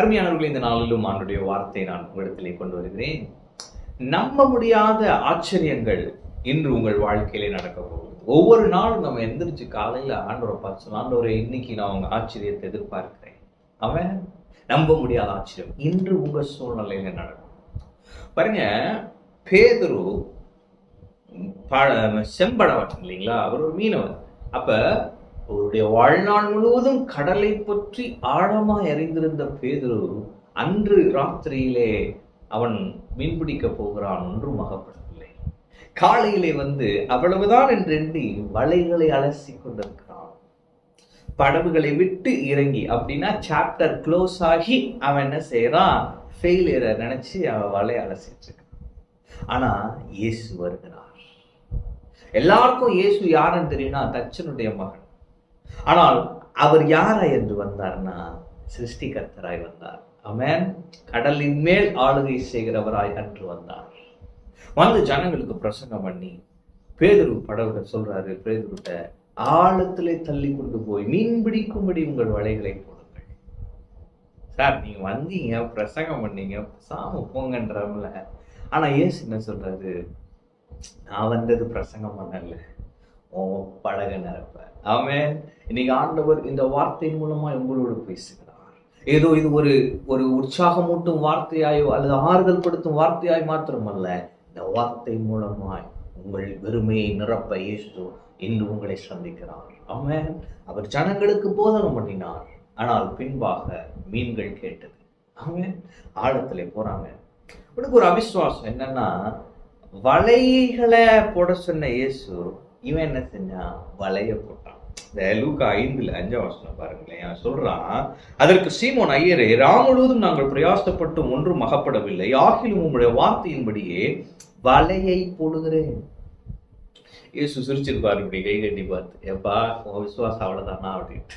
அருமையானவர்கள் இந்த நாளிலும் ஆண்டுடைய வார்த்தை நான் உங்களிடத்திலே கொண்டு வருகிறேன். நம்ப முடியாத ஆச்சரியங்கள் இன்று உங்கள் வாழ்க்கையிலே நடக்க போகுது. ஒவ்வொரு நாளும் நம்ம எந்திரிச்சு காலையில ஆண்டோரை பார்த்து சொல்லலாம் ஆண்டவரை இன்னைக்கு நான் அவங்க ஆச்சரியத்தை எதிர்பார்க்கிறேன். அவன் நம்ப முடியாத ஆச்சரியம் இன்று உங்க சூழ்நிலையில நடக்கும். பாருங்க பேதுரு ப- செம்படவன் இல்லைங்களா? அவர் ஒரு மீனவர். அப்ப அவருடைய வாழ்நாள் முழுவதும் கடலை பற்றி ஆழமா அறிந்திருந்த பேதுரு அன்று ராத்திரியிலே அவன் மீன்பிடிக்க போகிறான் ஒன்றும் அகப்படவில்லை. காலையிலே வந்து அவ்வளவுதான் என்று வலைகளை அலசி கொண்டிருக்கிறான். படவுகளை விட்டு இறங்கி அப்படின்னா சாப்டர் க்ளோஸ் ஆகி அவன் என்ன செய்யறான் ஃபெயிலியரை நினைச்சு அவன் வலையை அலசிட்டு இருக்கான். ஆனா இயேசு வருகிறார். எல்லாருக்கும் இயேசு யாருன்னு தெரியும்னா தச்சனுடைய மகன். ஆனால் அவர் யாரா என்று வந்தார்னா சிருஷ்டிகர்த்தராய் வந்தார். அவன் கடலின் மேல் ஆளுகை செய்கிறவராய் அன்று வந்தார். வந்து ஜனங்களுக்கு பிரசங்கம் பண்ணி பேதுரு படவுட சொல்றாரு பேதுருட்ட ஆழத்திலே தள்ளி கொண்டு போய் மீன் பிடிக்கும்படி உங்கள் வலைகளை போடுங்கள். சார் நீங்க வந்தீங்க பிரசங்கம் பண்ணீங்க சாம போங்கன்றவங்கள ஆனா ஏசு என்ன சொல்றாரு? நான் வந்தது பிரசங்கம் பண்ணல. உன் படக நிரப்ப. ஆமே இன்னைக்கு ஆண்டவர் இந்த வார்த்தையின் மூலமா உங்களோடு பேசுகிறார். ஏதோ இது ஒரு ஒரு உற்சாகமூட்டும் வார்த்தையாயோ அல்லது ஆறுதல் படுத்தும் வார்த்தையாய் மாத்திரமல்ல இந்த வார்த்தை மூலமாய் உங்கள் வெறுமையை நிரப்ப இயேசு இன்று உங்களை சந்திக்கிறார். ஆமென். அவர் ஜனங்களுக்கு போதனம் பண்ணினார். ஆனால் பின்பாக மீன்கள் கேட்டது. ஆமென். ஆழத்திலே போறாங்க. உனக்கு ஒரு அவிஸ்வாசம் என்னன்னா வலைகளை போட சொன்ன இயேசு இவன் என்ன செஞ்சான் வலைய போட்டான். இந்த லூக்கா ஐந்துல அஞ்சாம் வருஷம் பாருங்களேன். சொல்றான் அதற்கு சீமோன் ஐயரே ராம் முழுவதும் நாங்கள் பிரயாசப்பட்டு ஒன்றும் அகப்படவில்லை. ஆகிலும் உங்களுடைய வார்த்தையின்படியே வலையை போடுகிறேன். இயேசு சிரிச்சிருப்பார் இப்படி கை கட்டி பார்த்து எப்பா உன் விசுவாசம் அவ்வளவுதானா? அப்படின்ட்டு.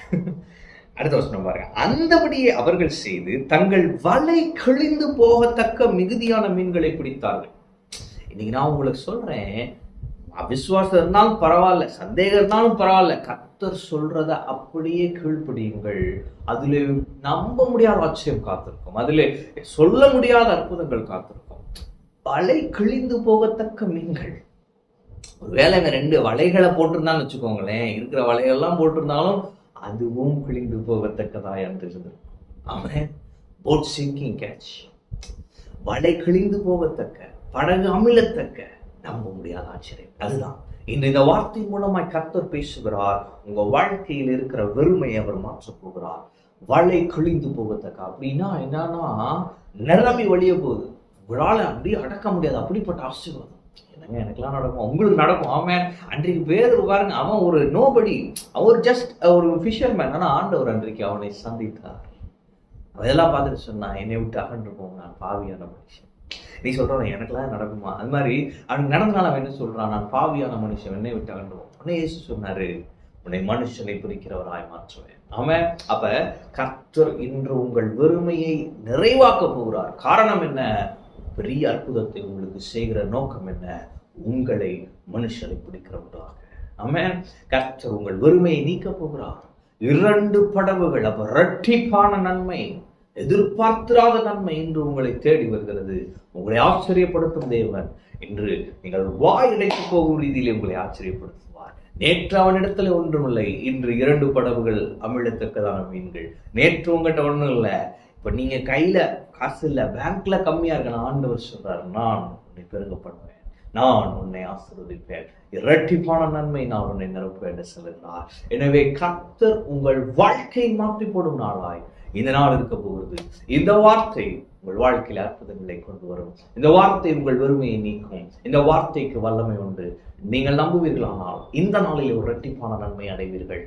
அடுத்த வசனம் பாருங்க. அந்தபடியே அவர்கள் செய்து தங்கள் வலை கிழிந்து போகத்தக்க மிகுதியான மீன்களை பிடித்தார்கள். இன்னைக்கு நான் உங்களுக்கு சொல்றேன் அவிசுவாசம் இருந்தாலும் பரவாயில்ல சந்தேகம் இருந்தாலும் பரவாயில்ல. கத்தர் சொல்றத அப்படியே கீழ்ப்படியுங்கள். அதுல நம்ப முடியாத ஆச்சரியம் காத்திருக்கும். அதுல சொல்ல முடியாத அற்புதங்கள் காத்திருக்கும். வலை கிழிந்து போகத்தக்க மீன்கள். ஒருவேளை இங்க ரெண்டு வலைகளை போட்டிருந்தான்னு வச்சுக்கோங்களேன். இருக்கிற வலையெல்லாம் போட்டிருந்தாலும் அதுவும் கிழிந்து போகத்தக்கதா என்று இருந்திருக்கும். அவன் போட் சிங்கிங் கேட்ச் வலை கிழிந்து போகத்தக்க படகு அமிழத்தக்க நம்ப முடியாத ஆச்சரியம். அதுதான். இன்று இந்த வார்த்தை மூலமாய் கர்த்தர் பேசுகிறார். உங்க வாழ்க்கையில் இருக்கிற வெறுமையை அவர் மாற்றப் போகிறார். வலை கிழிந்து போகத்தக்க. அப்படின்னா என்னன்னா நிரம்பி வழிய போகுது. உங்களால் அப்படியே அடக்க முடியாது. அப்படிப்பட்ட ஆசீர்வாதம். என்னங்க எனக்கெல்லாம் நடக்கும். உங்களுக்கு நடக்கும். அவன் அன்றைக்கு பேர் பாருங்க. அவன் ஒரு நோபடி அவர் ஜஸ்ட் ஒரு ஃபிஷர்மேன் ஆனால் ஆண்டவர் அன்றைக்கு அவனை சந்தித்தார். அதெல்லாம் பார்த்துட்டு சொன்னான் என்னை விட்டு அகன்று போங்க. நான் பாவியான மனுஷன். நீ சொல்கிறான் எனக்கெல்லாம் நடக்குமா? அது மாதிரி அவனுக்கு நடந்தனால அவன் என்ன சொல்றான்? நான் பாவியான மனுஷன் என்னை விட்டு அகண்டுவோம் உடனே இயேசு சொன்னாரு உன்னை மனுஷனை பிரிக்கிறவராய் மாற்றுவேன். அவன் அப்ப கர்த்தர் இன்று உங்கள் வெறுமையை நிறைவாக்க போகிறார். காரணம் என்ன? பெரிய அற்புதத்தை உங்களுக்கு செய்கிற நோக்கம் என்ன? உங்களை மனுஷனை பிடிக்கிறவராக அவன் கர்த்தர் உங்கள் வெறுமையை நீக்க போகிறார். இரண்டு படவுகள் அப்ப இரட்டிப்பான நன்மை. எதிர்பார்த்திராத நன்மை இன்று உங்களை தேடி வருகிறது. உங்களை ஆச்சரியப்படுத்தும் தேவன். இன்று நீங்கள் வாய் இடைத்து போகும் ரீதியிலே உங்களை ஆச்சரியப்படுத்துவார். நேற்று அவனிடத்துல ஒன்றுமில்லை. இன்று இரண்டு படவுகள் அமிழத்தக்கதான மீன்கள். நேற்று உங்கள்கிட்ட ஒன்றும் இல்லை இப்போ நீங்கள் கையில காசு இல்லை பேங்க்ல கம்மியா இருக்க ஆண்டவர் சொல்றார் நான் உன்னை பெருக பண்ணுவேன் நான் உன்னை ஆசிர்வதிப்பேன். இரட்டிப்பான நன்மை நான் உன்னை நிரப்புவேன் என்று சொல்லுகிறார். எனவே கர்த்தர் உங்கள் வாழ்க்கை மாற்றி போடும் நாளாய். இந்த நாள் இருக்க போகிறது. இந்த வார்த்தை உங்கள் வாழ்க்கையில் அற்புதங்களை கொண்டு வரும். இந்த வார்த்தை உங்கள் வெறுமையை நீக்கும். இந்த வார்த்தைக்கு வல்லமை உண்டு. நீங்கள் நம்புவீர்களானால் இந்த நாளில் ஒரு இரட்டிப்பான நன்மை அடைவீர்கள்.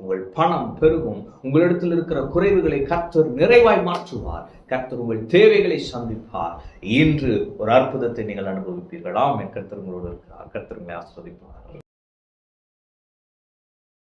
உங்கள் பணம் பெருகும். உங்களிடத்தில் இருக்கிற குறைவுகளை கர்த்தர் நிறைவாய் மாற்றுவார். கர்த்தர் உங்கள் தேவைகளை சந்திப்பார். இன்று ஒரு அற்புதத்தை நீங்கள் அனுபவிப்பீர்களாம் என் கர்த்தர் உங்களோடு இருக்கிறார். கர்த்தர் உங்களை ஆஸ்வதிப்பார்